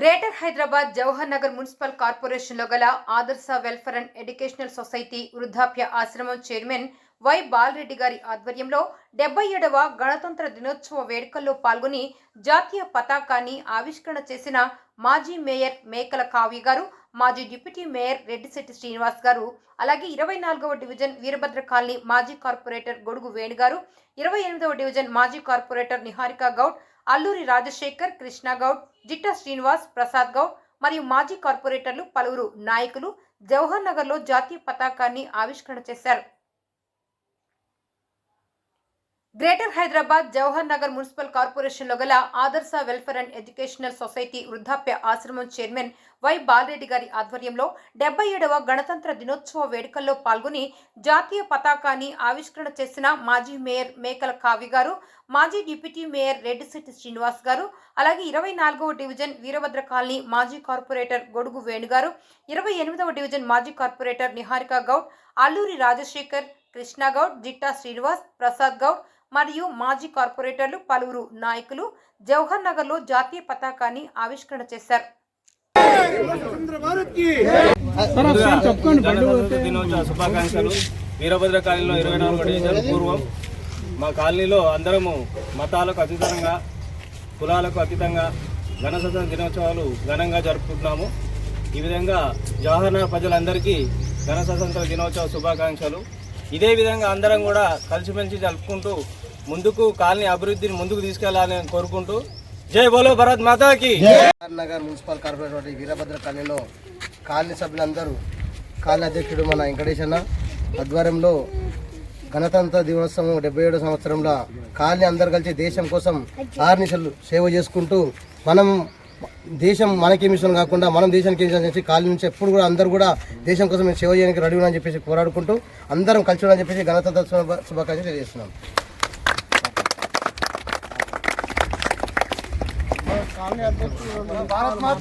Greater Hyderabad Jawahar Nagar municipal కార్పొరేషన్లో గల ఆదర్శ వెల్ఫేర్ అండ్ ఎడ్యుకేషనల్ సొసైటీ వృద్ధాప్య ఆశ్రమం చైర్మన్ వై బాలరెడ్డి గారి ఆధ్వర్యంలో డెబ్బై ఏడవ గణతంత్ర దినోత్సవ వేడుకల్లో పాల్గొని జాతీయ పతాకాన్ని ఆవిష్కరణ చేసిన మాజీ మేయర్ మేకల కావ్య గారు మాజీ డిప్యూటీ మేయర్ రెడ్డిశెట్టి శ్రీనివాస్ గారు అలాగే ఇరవై నాలుగవ డివిజన్ వీరభద్ర కాలనీ మాజీ కార్పొరేటర్ గొడుగు వేణు గారు ఇరవై ఎనిమిదవ డివిజన్ మాజీ కార్పొరేటర్ నిహారిక గౌడ్ అల్లూరి రాజశేఖర్ కృష్ణ గౌడ్ జిట్టా శ్రీనివాస్ ప్రసాద్ గౌడ్ మరియు మాజీ కార్పొరేటర్లు పలువురు నాయకులు జవహర్ నగర్లో జాతీయ పతాకాన్ని ఆవిష్కరణ చేశారు. గ్రేటర్ హైదరాబాద్ జవహర్ నగర్ మున్సిపల్ కార్పొరేషన్లో గల ఆదర్శ వెల్ఫేర్ అండ్ ఎడ్యుకేషనల్ సొసైటీ వృద్ధాప్య ఆశ్రమం చైర్మన్ వై బాలరెడ్డి గారి ఆధ్వర్యంలో డెబ్బై ఏడవ గణతంత్ర దినోత్సవ వేడుకల్లో పాల్గొని జాతీయ పతాకాన్ని ఆవిష్కరణ చేసిన మాజీ మేయర్ మేకల కావి గారు మాజీ డిప్యూటీ మేయర్ రెడ్డిశెట్టి శ్రీనివాస్ గారు అలాగే ఇరవై నాలుగవ డివిజన్ వీరభద్ర కాలనీ మాజీ కార్పొరేటర్ గొడుగు వేణుగారు ఇరవై ఎనిమిదవ డివిజన్ మాజీ కార్పొరేటర్ నిహారిక గౌడ్ అల్లూరి రాజశేఖర్ కృష్ణగౌడ్ జిట్టా శ్రీనివాస్ ప్రసాద్ గౌడ్ మరియు మాజీ కార్పొరేటర్లు పలువురు నాయకులు జవహర్ నగర్లో జాతీయ పతాకాన్ని ఆవిష్కరణ చేశారు. శుభాకాంక్షలు. వీరభద్ర కాలనీలో ఇరవై నాలుగు డివిజన్ పూర్వం మా కాలనీలో అందరము మతాలకు అతీతంగా కులాలకు అతీతంగా గణతంత్ర దినోత్సవాలు ఘనంగా జరుపుకుంటున్నాము. ఈ విధంగా జవహర్నగర్ ప్రజలందరికీ గణతంత్ర దినోత్సవ శుభాకాంక్షలు. ఇదే విధంగా అందరం కూడా కలిసిమెలిసి జరుపుకుంటూ ముందుకు కాలనీ అభివృద్ధిని ముందుకు తీసుకెళ్ళాలని కోరుకుంటూ జై బోలో భరత్ మాతాకి. R Nagar municipal corporator Veerabhadra కాలనీలో కాలనీ సభ్యులందరూ కాలనీ అధ్యక్షుడు మన వెంకటేష్ అన్న ఆధ్వర్యంలో గణతంత్ర దినోత్సవం డెబ్బై ఏడో సంవత్సరంలో కాలనీ అందరు కలిసి దేశం కోసం ఆర్నిసలు సేవ చేసుకుంటూ మనం దేశం మనకి మిషన్ కాకుండా మనం దేశానికి ఏమి చేసి కాలనీ నుంచి ఎప్పుడు కూడా అందరూ కూడా దేశం కోసం మేము సేవ చేయడానికి రెడీ అని చెప్పేసి పోరాడుకుంటూ అందరం కలిసి ఉన్నామని చెప్పేసి గణతంత్ర శుభ- శుభాకాంక్షలు తెలియజేస్తున్నాం. భారత్ మాత